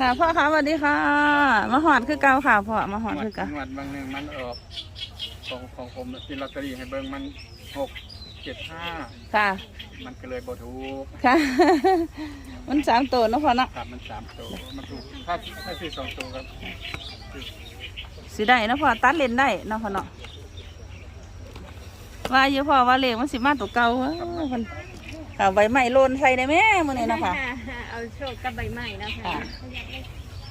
ค่ะพ่อคะสวัสดีค่ะ มาหอดคือเก่าค่ะพ่อมาหอดคือเก่าจังหวัดบางหนึ่งมันออกของของผมกินลอตเตอรี่ให้เบิ่งมันหกเจ็ดห้าค่ะ มันก็เลยบ่ถูกค่ะ มันสามตัวเนาะพ่อเนาะครับมันสามตัวมันถูกถ้าถ้าซื้อสองตัวครับ สิได้เนาะพ่อตัดเลนได้เนาะพ่อเนาะว่าอยู่พ่อว่าเลขมันสิมาตัวเก่าเว้ยเพิ่นค่ะใบไม้โลนใส่ได้แม่มื้อนี้เนาะค่ะเอาโชคกับใบไม้นะคะค่ะ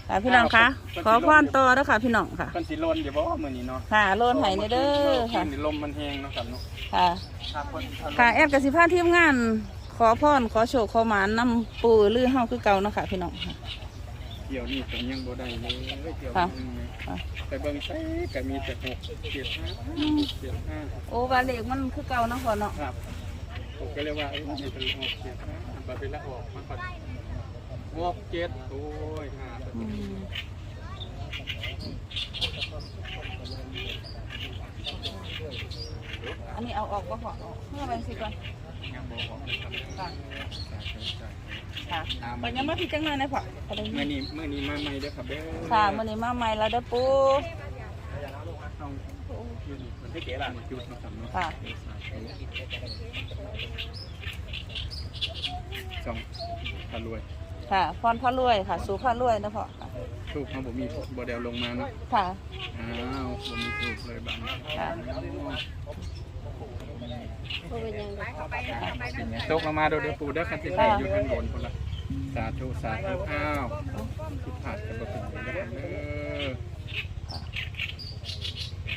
ค่ะพี่น้องคะขอพรต่อเด้อค่ะ พี่น้องค่ะ มันสิลนอยู่บ่มื้อนี้เนาะค่ะโลนไห้นี่เด้อค่ะนี่ลมมันแห้งเนาะครับเนาะค่ะ ถ้าคนถ้าลม ค่ะแอดกสิพาทีมงาน ขอพรขอโชคขอหมานนำปู่ลือเฮาคือเก่าเนาะค่ะพี่น้องค่ะเที่ยวนี่ผมยังบ่ได้เลยเที่ยวค่ะนึงค่ะแต่เบิ่งใส่ก็มีแต่หกเจ็ดห้าเจ็ดห้าโอ้บาเลขมันคือเก่าเนาะพ่อเนาะครับผมก็เลยว่าเอ้ยมันเป็นหกเจ็ดห้าบาไปละออกมันก็หกเจ็ดโอ้ยห้าอืมอันนี้เอาออกก็พอเมื่อไปสิก่อน ยังบ่ออกเลยครับค่ะสาธุสาธุค่ะไปยังมาพี่จังหน่อยนะพ่อไปเลยเมื่อนี้เมื่อนี้มาใหม่เด้อครับเด้อค่ะมื้อนี้มาใหม่แล้วเด้อปู่ต้องยืนมันให้เก๋ล่ะจุดนะครับเนาะค่ะสองพารวย ค่ะพรพระรวยค่ะ สู่พระรวยนะพ่อค่ะทูกเขาบ่มีบ่แดวลงมาเนาะค่ะอ้าวบ่มีทูกเลยบังค่ะ โอ้เป็นยังไงตกลงมาโดยเด้อปูเด้อคันสิให้อยู่ข้างบนพุ่นละสาธุสาธุอ้าวทุกผาดกันบ่เป็นเด้อเด้อ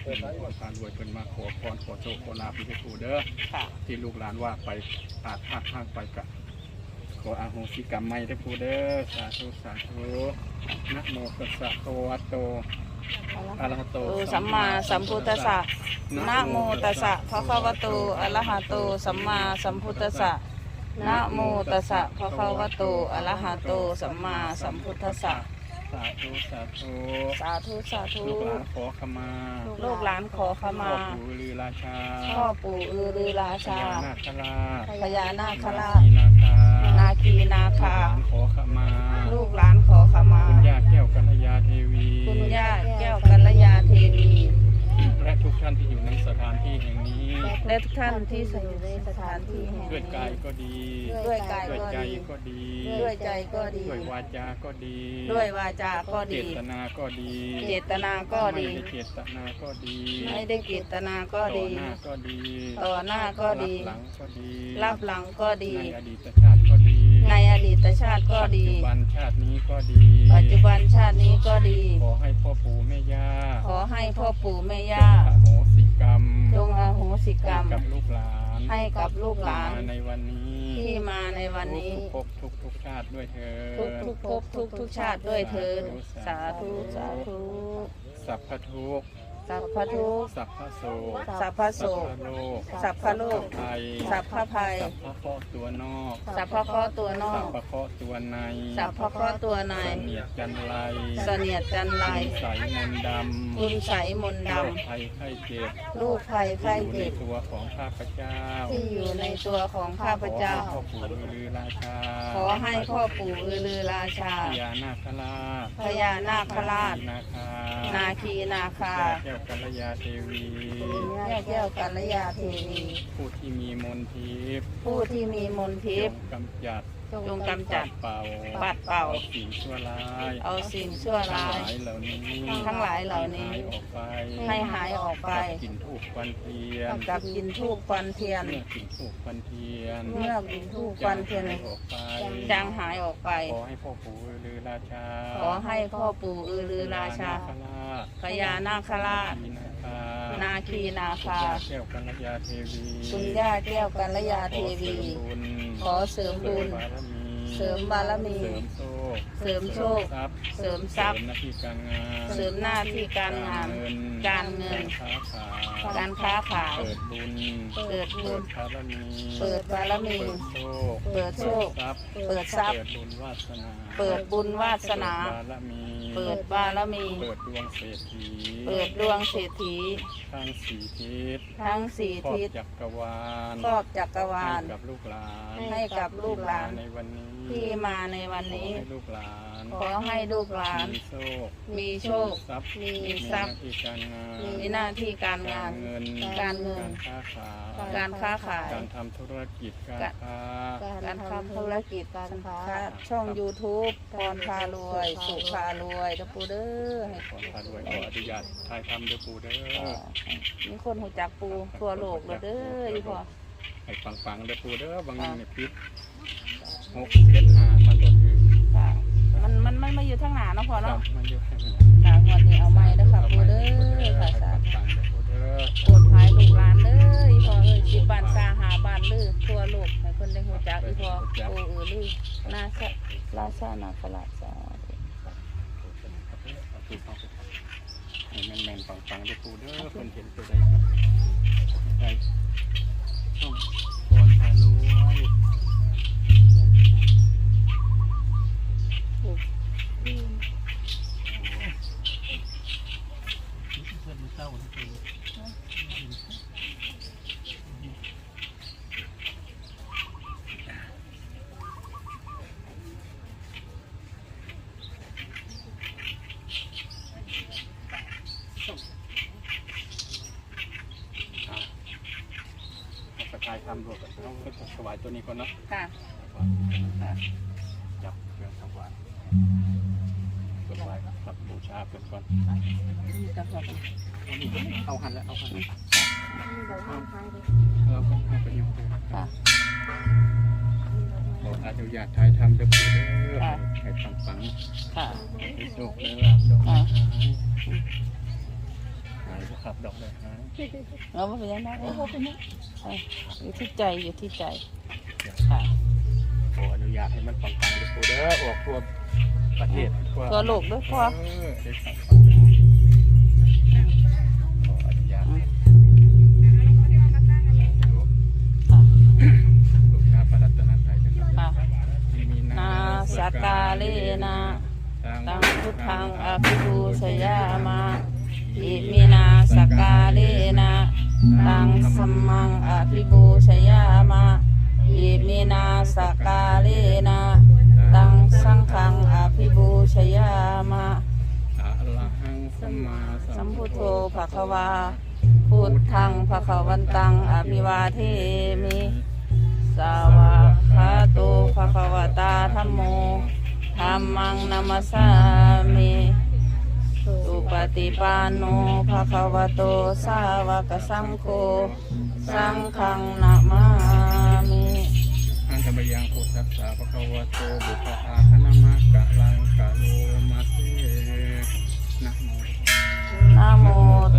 เพิ่นขอทานรวยเพิ่นมาขอพรขอโชคขอลาภพี่ปู่เด้อค่ะที่ลูกหลานว่าไปอาจพลาดพลาดไปกะขออาโหสิกรรมไม่ได้อปู่เด้อสาธุสาธุนะโมตัสสะภะคะวะโต อะระหะโตโตสัมมาสัมพุทธัสสะนะโมตัสสะภะคะวะโตอะระหะโตสัมมาสัมพุทธัสสะนะโมตัสสะภะคะวะโตอะระหะโตสัมมาสัมพุทธัสสะสาธุสาธุสาธุสาธุลูกหลานขอขมาลูกหลานขอขพ่อมาปู่ลือราชาพ่อปู่อือรือราพชาญานาคราชพญานาคราชมีนาคานาคีนาลูกคาหลานขอขมาลูกหลานขอขมาคุณย่าแก้วกัลยาเทวี ทุกท่านที่อยู่ในสถานที่แห่งนี้ และทุกท่านที่อยู่ในสถานที่แห่งด้วยกายนี้ก็ดี ด้วยกายด้วยก็ใจดีก็ดี ด้วยใจก็ดี ด้วยวาจาก็ดี ด้วยวาจาก็เจดีตนาก็ดี เจตนาก็ดี ไม่ได้เจตนาก็ดี ไม่ได้เจตนาก็ต่อดีหน้าก็ดี ต่อหน้าก็ดี รับหลังก็ดี รับหลังก็ดี ในอดีตชาติก็ดี ในอดีตชาติก็ดี ปัจจุบันชาตินี้ก็ดี ปัจจุบันชาตินี้ก็ดี ขอให้พ่อปู่แม่ย่าขอให้พ่อปู่แม่จย่างอโหสิกรรมจงอโหสิกรรม ให้กับลูกหลานให้กับลูกหลาน ที่มในวันนี้ที่มาในวันนี้ ทุกภพทุกทุกชาติด้วยเถิดทุกทุกภพทุกทุกชาติด้วยเถิดสาธุสาธุ สัพพทุกข์ สัพพทุกข์สัพพโสสัพพโสสัพพโลกสัพพโลกสัพพภัยสัพพภัย สัพพข้อตัวนอกสัพพข้อตัวนอสัพก พข้อตัวในสัพพข้อตัวในเสนียดจันไรเสนียดจันไรใสยมนต์ดำคุณใสยมนต์โรดคภัยไข้เจ็บำลูกภัยไข้ที่อยู่ในเจ็บตัวของข้าพเจ้าที่อยู่ในตัวของข้าพเจ้า ขอให้พ่อปู่ลือราชาขอให้พ่อปู่อือลือราชาพญานาคราชพญานาคราช นาคานาคีนาคา แก้วกัลยาเทวี แม่แก้วกัลยาเทวีผู้ที่มีมนทิพย์ผู้ที่มีมนทิพย์จงกำจัด จงกำจัด เป่าปัดเป่าสิ่งชั่วร้ายเอาสิ่งชั่วทั้งร้าหยลายเหล่านี้ทั้งหลายเหล่านี้ ให้หายออกไปให้หายออกไปกับกลิ่นทูบควันเทียนกับกินทูบควันเทียน เมื่อกลิ่นทูบควันเทียนเมื่อกลิ่นทูบควันเทียนจางหายออกไปจางหายออกไป ขอให้พ่อปู่ลือราชาขอให้พ่อปู่อือลือราชาพญานาคราชมีนาคานาคีนาคาแก้วกัลยาเทวีคุณย่าแก้วกัลยาเทวี ขอเสริมบุญ ขอเสริมบุญ เสริมบารมี เสริมโช คเสริมโชค ทรัพย์เสริมทรัพย์หน้าที่การงานเสริมหน้าที่การงาน การเงิน การค้าขายการค้าขาย เปิดบุญเปิดบุญ บารมีเปิดบารมี เปิดโชคเปิดโชคทรัพย์ เปิดทรัพย์ เปิดบุญวาสนา เปิดบุญวาสนาบารมี เปิดบารมี เปิดดวงเศรษฐีเปิดดวงเศรษฐีทั้งสี่ทิศทั้งสี่ครอบทิศจักรวาลครอบจักรวาให้ลกับลูกหลานให้กับลูกหลาน ในวันนี้ที่มาในวันนี้ ขอให้ลูกหลานขอให้ลูกหลาน มีโชคมีโชค ทรัพย์มีทรัพย์ มีหน้าที่การงานมีหน้าที่การงาน เงิน การเงิน การค้าขายการค้าขาย การทำธุรกิจการการค้า การทำธุรกิจการค้าช่อง YouTube พรพารวย สุพารวยตะปูเด้อให้ขอพาด้วยขออนุญาตถ่ายทำด้วยปูเด้อมีคนหูจักปูทั่วโลกเลยเด้ออีพ่อให้ฟังๆด้วยปูเด้อบางทีเนี่ยพิษหกเจ็ดห้ามันก็คือค่ะ มันมันมันมาอยู่ทางหน้าเนาะพ่อครัเนาะบมันอยู่ให้มันค่ะงวดนี้เอาไม้นะคะปูเด้อค่ะสาธุฟังๆด้วยปูเด้อโปรดภายลูกหลานเด้ออีพ่อเอ้ยสิบ้านซาหาบ้านลือทั่วโลกให้คนได้หูจักอีพ่อปูเออลือนาซะลาซานาคราสาธุให้แม่นๆฟังๆด้วยปูเด้อคนเห็นตัวใดครับได้ช่องพรพารวย กระจายทำรวมกับน้องก็ถวายตัวนี้ก่อนเนาะค่ะจับเครื่องถวายถวายกับบูชาเพื่อนก่อน นี่ก็พอกันเอานี่ เอาหันแล้วเอาหันแล้วมีบอกว่าท้ายเลยเราก็ให้ไปอยู่ค่ะออนุญาตถ่ายทำเด้อปูเด้อให้ฟังฟังค่ะๆให้โชคเลยลาบดอกไม้หายหายบ่ครับดอกไม้หายเราไม่เป็นยังไงโอ้เป็นยังเอ้ยอยู่ที่ใจอยู่ที่ใจค่ะขออนุญาตให้มันฟังฟังๆเด้อปูเด้อออกทั่วประเทศทั่วโลกด้วยพ่อ สัมมาสัมพุทโธภะคะวาพุทธังภะคะวันตังอภิวาเทมิสาวะคาโตภะคะวตาธัมโมธัมมังนัมสสามิสุปฏิปันโนภะคะวะโตสาวกสังโฆสังฆังนะมามิอันตมยังพุทธัสสะภะคะวะโตบุพพาคณมะกะลังกะโลมาเสนะโม นะโม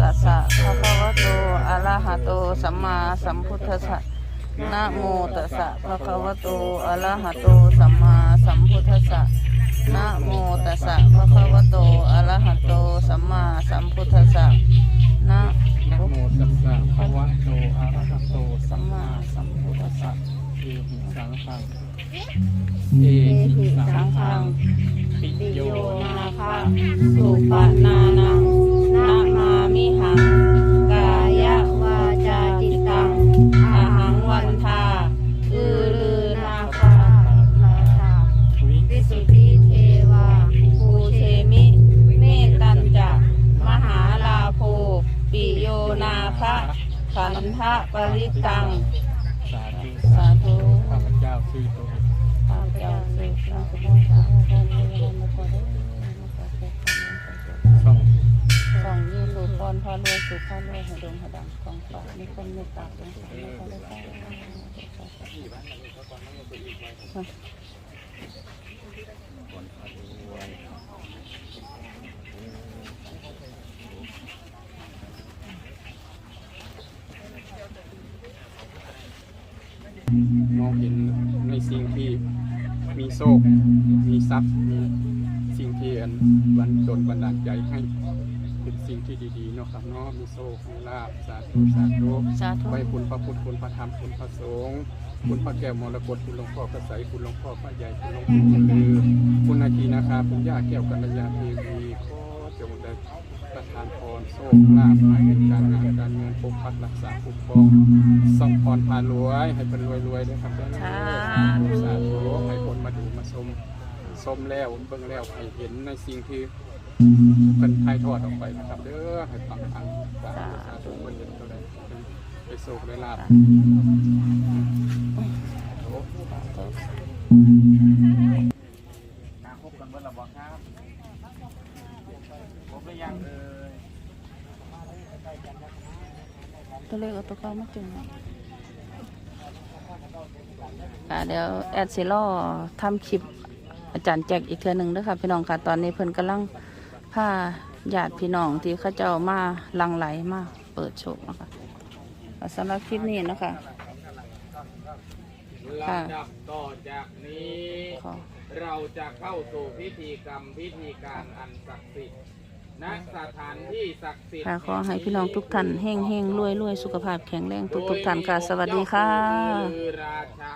ตัสสะภะคะวะโตอะระหะโตสัมมาสัมพุทธัสสะนะโมตัสสะภะคะวะโตอะระหะโตสัมมาสัมพุทธัสสะนะโมตัสสะภะคะวะโตอะระหะโตสัมมาสัมพุทธัสสะนะนะโมตัสสะภะคะวะโตอะระหะโตสัสัมมมามาสัมพุทธัสสะเอหิสังฆังเอหิสัสังงฆัฆังงปิโยโยนานาคะคะสุปนานังะขันธปริตัง สาธุสาธุข้าพเจ้าชื่อตัวเองข้าพเจ้าสืบสานสมบูรณ์สาธุการเรียนรู้ขอได้ช่องส่องยี่สุพรพารวยสุพารวยให้ดวงให้ดังของฝากมีคนเมตตาเป็นคนไม่ค่อยได้ใช้ คนพารวย มองเห็นในสิ่งที่มีโชคมีทรัพย์มีสิ่งที่อันบันดลบันดาลใจให้เป็นสิ่งที่ดีๆเนาะครับเนาะมีโชคมีลาภสาธุสาธุสาธุไว้คุณพระพุทธคุณพระธรรมคุณพระสงฆ์คุณพระแก้วมรกตคุณหลวงพ่อกระใสคุณหลวงพ่อพระใหญ่คุณหลวงปู่ลือคุณนาทีนาคาคุณย่าแก้วกัลยาเทวีขอจงได้ประทานพรโชคลาภให้การงานการเงินปกปักรักษาคุ้มครอง ส่งพรพารวย ให้เป็นรวยรวยๆด้วยครับเด้อสาสาธุธุให้คนมาดูมาชมชมแล้วเบิ่งแล้วให้เห็นในสิ่งที่เป็นถ่ายทอดออกไปนะครับเด้อให้ฟังทางสาธุสาธุคนเห็นก็ได้เป็นไปโชคได้ลาภนาคบกันเมื่อเราบอกครับผมได้ยังเลยตัวเลขเอาตัวเก้ามาจึง ค่ะเดี๋ยวแอดสิล่อทำคลิปอาจารย์แจกอีกเทือหนึ่งเด้วยค่ะ พี่น้องค่ะตอนนี้เพิ่นกำลังพาญาติพี่น้องที่เขาเจ้ามาหลังไหลมาเปิดโชคนะคะก็สำหรับคลิปนี้นะคะค่ะลำดับต่อจากนี้ขอเราจะเข้าสู่พิธีกรรมพิธีการอันศักดิ์สิทธิ์ณสถานที่ศักดิ์สิทธิ์ค่ะขอให้พี่น้องทุกท่านเฮงเฮงรวยรวยสุขภาพแข็งแรงทุกทุกๆท่านค่ะ สวัสดีค่ะคือราชา